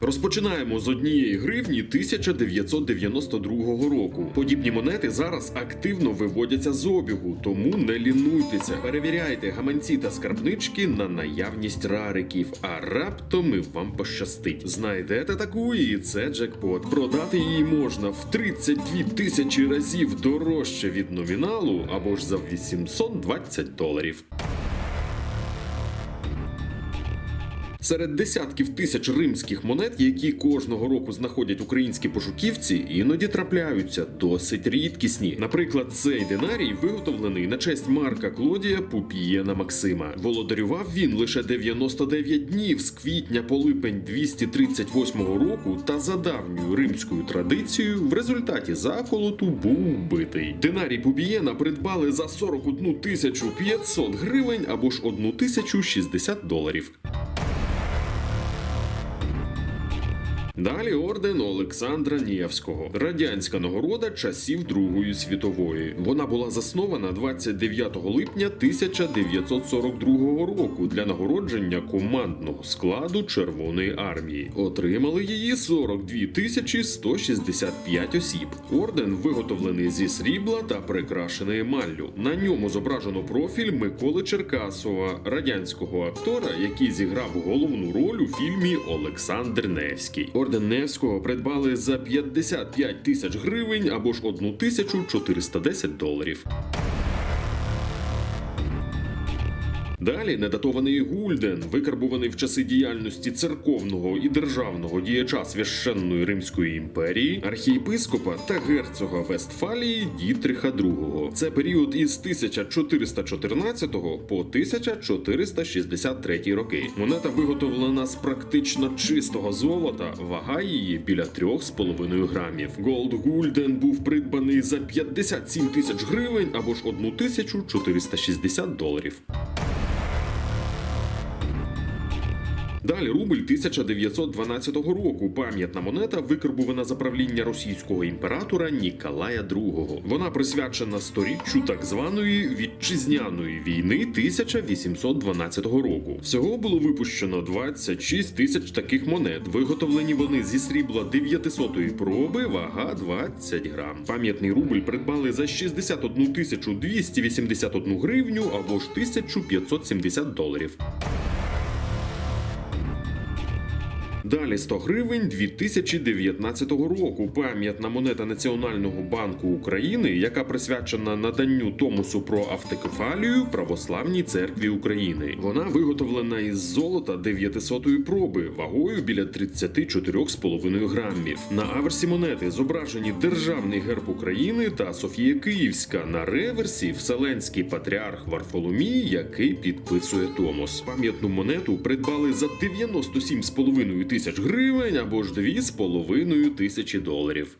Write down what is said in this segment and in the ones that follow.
Розпочинаємо з однієї гривні 1992 року. Подібні монети зараз активно виводяться з обігу, тому не лінуйтеся. Перевіряйте гаманці та скарбнички на наявність рариків, а раптом і вам пощастить. Знайдете таку, і це джекпот. Продати її можна в 32 тисячі разів дорожче від номіналу або ж за 820 доларів. Серед десятків тисяч римських монет, які кожного року знаходять українські пошуківці, іноді трапляються досить рідкісні. Наприклад, цей динарій виготовлений на честь Марка Клодія Пупієна Максима. Володарював він лише 99 днів з квітня по липень 238 року, та за давньою римською традицією в результаті заколоту був вбитий. Динарій Пупієна придбали за 41 тисячу 500 гривень або ж 1 тисячу 60 доларів. Далі орден Олександра Нєвського, радянська нагорода часів Другої світової. Вона була заснована 29 липня 1942 року для нагородження командного складу Червоної армії. Отримали її 42 тисячі 165 осіб. Орден виготовлений зі срібла та прикрашений емаллю. На ньому зображено профіль Миколи Черкасова, радянського актора, який зіграв головну роль у фільмі Олександр Невський. Орден Невського придбали за 55 тисяч гривень або ж 1410 доларів. Далі недатований гульден, викарбуваний в часи діяльності церковного і державного діяча священної Римської імперії, архієпископа та герцога Вестфалії Дітриха II. Це період із 1414 по 1463 роки. Монета виготовлена з практично чистого золота, вага її біля 3,5 грамів. Голд Гульден був придбаний за 57 тисяч гривень або ж 1460 доларів. Далі рубль 1912 року. Пам'ятна монета викарбувана за правління російського імператора Ніколая II. Вона присвячена сторіччю так званої вітчизняної війни 1812 року. Всього було випущено 26 тисяч таких монет. Виготовлені вони зі срібла 900-ї проби, вага 20 грам. Пам'ятний рубль придбали за 61 тисячу 281 гривню або ж 1570 доларів. Далі 100 гривень 2019 року. Пам'ятна монета Національного банку України, яка присвячена наданню Томосу про автокефалію Православній церкві України. Вона виготовлена із золота 900-ї проби, вагою біля 34,5 грамів. На аверсі монети зображені державний герб України та Софія Київська. На реверсі Вселенський патріарх Варфоломій, який підписує Томос. Пам'ятну монету придбали за 97,5 тисяч гривень або ж 2,5 тисячі доларів.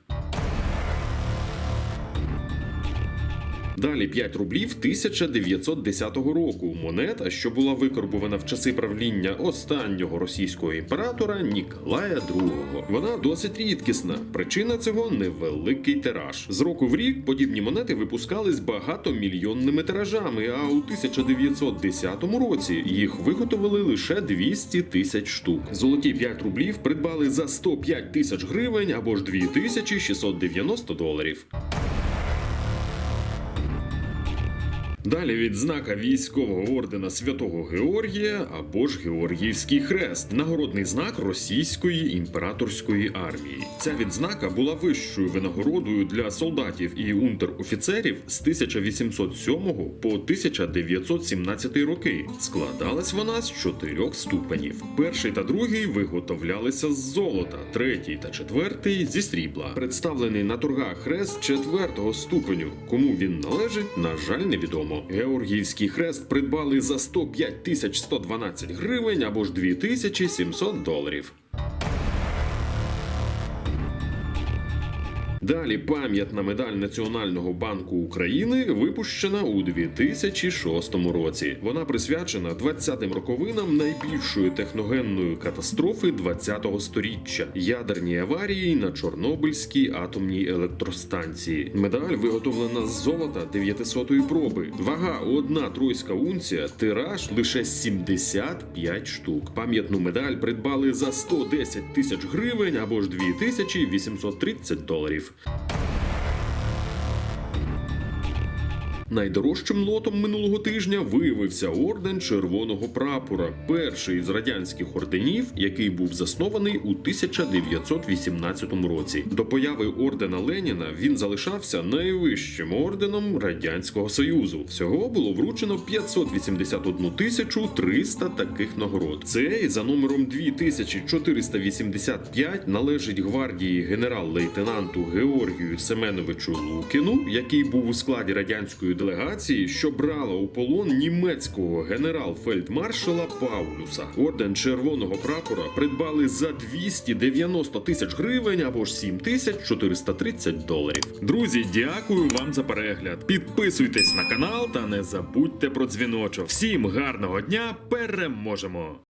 Далі 5 рублів 1910 року. Монета, що була викарбувана в часи правління останнього російського імператора Ніколая II. Вона досить рідкісна. Причина цього невеликий тираж. З року в рік подібні монети випускались багатомільйонними тиражами. А у 1910 році їх виготовили лише 200 тисяч штук. Золоті 5 рублів придбали за 105 тисяч гривень або ж 2690 доларів. Далі відзнака військового ордена Святого Георгія або ж Георгіївський хрест, нагородний знак російської імператорської армії. Ця відзнака була вищою винагородою для солдатів і унтер-офіцерів з 1807 по 1917 роки. Складалась вона з чотирьох ступенів. Перший та другий виготовлялися з золота, третій та четвертий зі срібла. Представлений на торгах хрест четвертого ступеню. Кому він належить, на жаль, невідомо. Георгіївський хрест придбали за 105 тисяч 112 гривень або ж 2700 доларів. Далі пам'ятна медаль Національного банку України випущена у 2006 році. Вона присвячена 20-м роковинам найбільшої техногенної катастрофи 20-го сторіччя ядерній аварії на Чорнобильській атомній електростанції. Медаль виготовлена з золота 900-ї проби. Вага одна тройська унція, тираж лише 75 штук. Пам'ятну медаль придбали за 110 тисяч гривень або ж 2830 доларів. Thank you. Найдорожчим лотом минулого тижня виявився орден Червоного прапора, перший з радянських орденів, який був заснований у 1918 році. До появи ордена Леніна він залишався найвищим орденом радянського союзу. Всього було вручено 581 тисячу 300 таких нагород. Цей за номером 2485 належить гвардії генерал-лейтенанту Георгію Семеновичу Лукіну, який був у складі радянської делегації, що брала у полон німецького генерал-фельдмаршала Паулюса. Орден червоного прапора придбали за 290 тисяч гривень або ж 7430 доларів. Друзі, дякую вам за перегляд. Підписуйтесь на канал та не забудьте про дзвіночок. Всім гарного дня! Переможемо!